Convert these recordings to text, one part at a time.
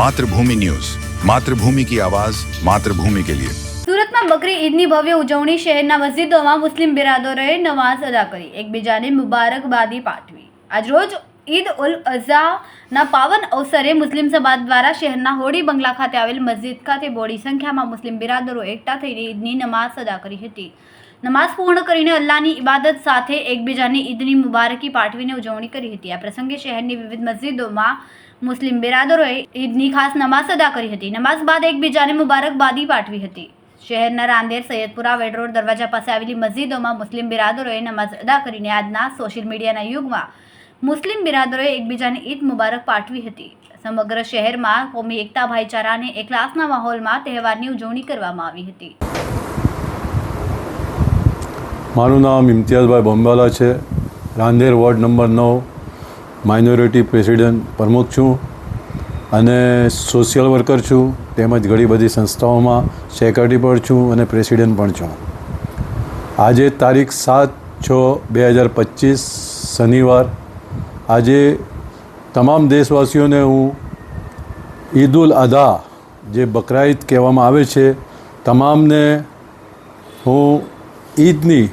Mathrubhumi news. Mathrubhumi કી આવાઝ માતૃભૂમિ કે લિયે. સુરતમાં બકરી ઈદની ભવ્ય ઉજવણી શહેરના મસ્જિદોમાં મુસ્લિમ બિરાદરોએ નમાઝ અદા કરી. એકબીજાને મુબારકબાદી પાઠવી. આજરોજ ઈદ ઉલ અઝાના પાવન અવસરે મુસ્લિમ સમાજ દ્વારા શહેરના હોડી બંગલા ખાતે આવેલ મસ્જિદ ખાતે બોડી સંખ્યામાં મુસ્લિમ બિરાદરો એકઠા થઈને ઈદની નમાઝ અદા કરી હતી. નમાઝ પૂર્ણ કરીને અલ્લાહની ઇબાદત સાથે એકબીજાને ઈદની મુબારકી પાઠવીને ઉજવણી કરી હતી. આ પ્રસંગે શહેરની વિવિધ મસ્જિદોમાં મુસ્લિમ બિરાદરોએ ઈદની ખાસ નમાઝ અદા કરી હતી. નમાઝ બાદ એકબીજાને મુબારકબાદી પાઠવી હતી. શહેરના રાંદેર, સૈયદપુરા, વેડ રોડ દરવાજા પાસે આવેલી મસ્જિદોમાં મુસ્લિમ બિરાદરોએ નમાઝ અદા કરીને આજના સોશિયલ મીડિયાના યુગમાં મુસ્લિમ બિરાદરોએ એકબીજાને ઈદ મુબારક પાઠવી હતી. સમગ્ર શહેરમાં કોમી એકતા ભાઈચારા અને એકલાસના માહોલમાં તહેવારની ઉજવણી કરવામાં આવી હતી. મારું નામ ઇમ્તિયાઝભાઈ બંબાલા છે. રાંદેર વોર્ડ નંબર નવ માઇનોરિટી પ્રેસિડેન્ટ પ્રમુખ છું અને સોશિયલ વર્કર છું, તેમજ ઘણી બધી સંસ્થાઓમાં સેક્રેટરી પણ છું અને પ્રેસિડેન્ટ પણ છું. આજે તારીખ સાત છ બે હજાર પચીસ, શનિવાર. આજે તમામ દેશવાસીઓને હું ઈદ ઉલ અધા જે બકરાઈદ કહેવામાં આવે છે, તમામને હું ઈદની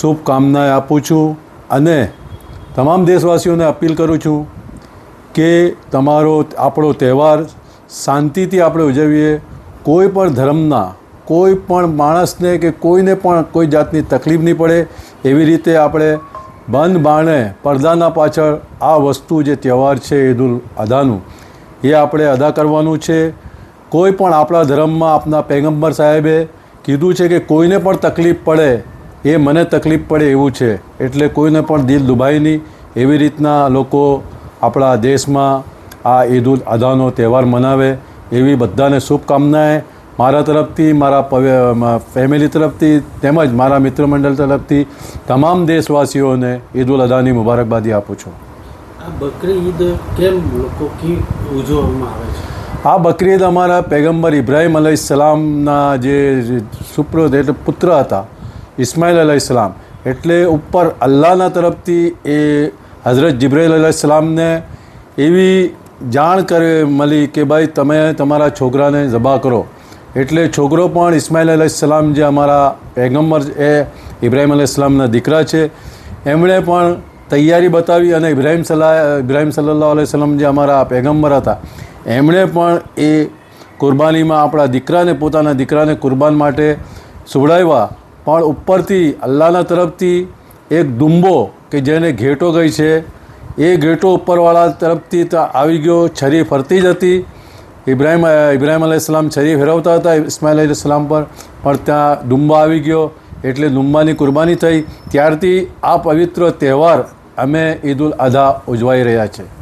શુભકામનાએ આપું છું અને તમામ દેશવાસીઓને અપીલ કરું છું કે તમારો આપણો તહેવાર શાંતિથી આપણે ઉજવીએ. કોઈ પણ ધર્મના, કોઈ પણ માણસને કે કોઈને પણ કોઈ જાતની તકલીફ નહીં પડે. એવી રીતે આપણે બંધ બાણે પડદાના પાછળ આ વસ્તુ જે તહેવાર છે ઈદ ઉલ અદાનું એ આપણે અદા કરવાનું છે. કોઈ પણ આપણા ધર્મમાં આપણા પૈગંબર સાહેબે કીધું છે કે કોઈને પણ તકલીફ પડે એ મને તકલીફ પડે એવું છે. એટલે કોઈને પણ દિલ દુભાય નહીં. એવી રીતના લોકો આપણા દેશમાં આ ઈદ ઉલ અદાનો તહેવાર મનાવે. એવી બધાને શુભકામનાએ મારા તરફથી મારા ફેમિલી તરફથી તેમજ મારા મિત્ર મંડળ તરફથી તમામ દેશવાસીઓને ઈદ ઉલ અદાની મુબારકબાદી આપું છું. આ બકરી ઈદ કેમ લોકો ઉજવવામાં આવે છે? આ બકરી ઈદ અમારા પૈગંબર ઇબ્રાહિમ સલામના જે સુપ્ર એટલે પુત્ર હતા. ઇસ્માઇલ અલૈહિસ્સલામ એટલે ઉપર અલ્લાહના તરફથી એ હઝરત જિબ્રાઈલ અલૈહિસ્સલામને એવી જાણ કરે મળી કે ભાઈ તમે તમારા છોકરાને જબા કરો. એટલે છોકરો પણ ઇસ્માઇલ અલૈહિસ્સલામ જે અમારા પૈગંબર એ ઇબ્રાહિમ અલૈહિસ્સલામના દીકરા છે, એમણે પણ તૈયારી બતાવી અને ઇબ્રાહિમ સલાહ, ઇબ્રાહિમ સલ્લાહ અલૈહિ વસલ્લમ જે અમારા પૈગંબર હતા, એમણે પણ એ કુરબાનીમાં આપણા દીકરાને, પોતાના દીકરાને કુરબાન માટે સુવડાવ્યા. પણ ઉપરથી અલ્લાહના તરફથી એક દુંબો કે જેને ઘેટો ગઈ છે, એ ઘેટો ઉપરવાળા તરફથી તો આવી ગયો, છરી ફરતી જ હતી. ઇબ્રાહિમ ઇબ્રાહિમ અલાઈસ્લામ છરી ફેરવતા હતા, ઇસ્માઇલ અલાઈસ્લામ પર. પણ ત્યાં દુંબા આવી ગયો, એટલે ડુંબાની કુરબાની થઈ. ત્યારથી આ પવિત્ર તહેવાર અમે ઈદ ઉલ અધા ઉજવાઈ રહ્યા છે.